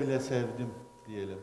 bile sevdim diyelim.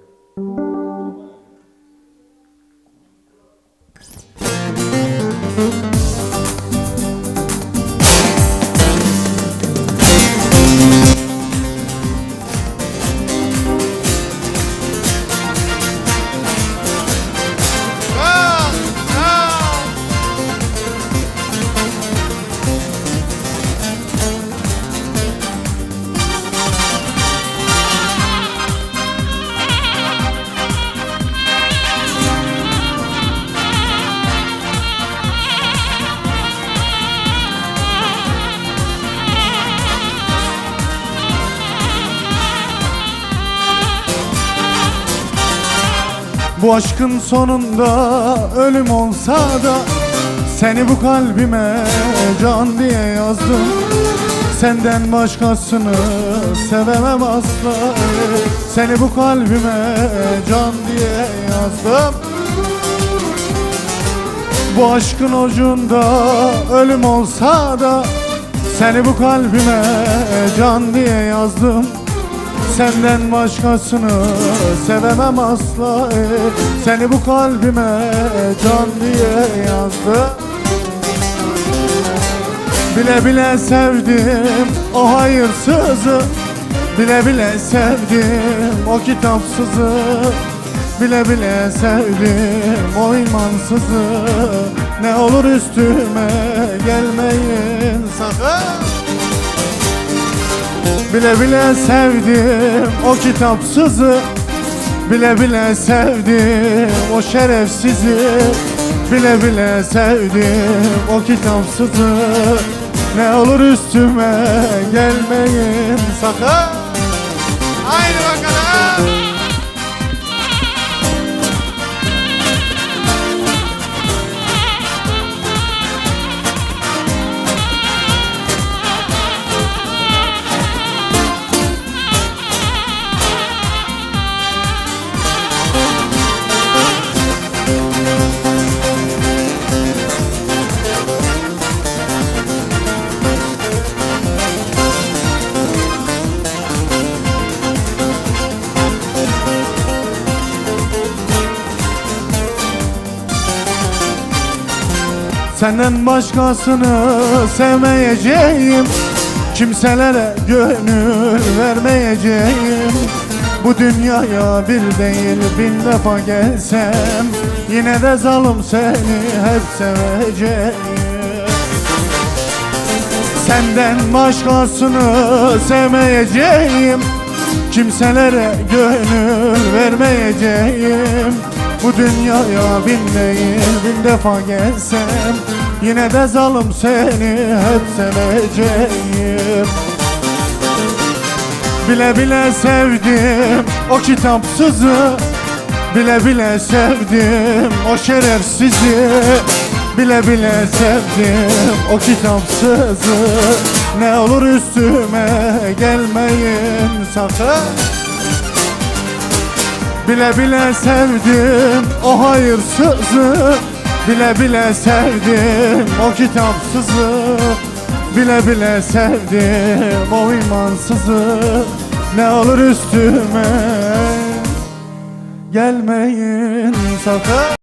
Bu aşkın sonunda ölüm olsa da Seni bu kalbime can diye yazdım. Senden başkasını sevemem asla. Seni bu kalbime can diye yazdım. Bu aşkın ucunda ölüm olsa da Seni bu kalbime can diye yazdım Senden başkasını sevemem asla. Ey. Seni bu kalbime can diye yazdım. Bile bile sevdim o hayırsızı. Bile bile sevdim o kitapsızı. Bile bile sevdim o imansızı. Ne olur üstüme gelmeyin sakın Bile bile sevdim o kitapsızı. Bile bile sevdim o şerefsizi. Bile bile sevdim o kitapsızı. Ne olur üstüme gelmeyin sakın. Haydi bakalım. Senden başkasını sevmeyeceğim. Kimselere gönül vermeyeceğim. Bu dünyaya bir değil bin defa gelsem Yine de zalim seni hep seveceğim. Senden başkasını sevmeyeceğim. Kimselere gönül vermeyeceğim Bu dünyaya bin bin defa gelsem Yine de zalim seni hep seveceğim. Bile bile sevdim o kitapsızı Bile bile sevdim o şerefsizi. Bile bile sevdim o kitapsızı. Ne olur üstüme gelmeyin sakın Bile bile sevdim o hayırsızı Bile bile sevdim o kitapsızı. Bile bile sevdim o imansızı. Ne olur üstüme gelmeyin sakın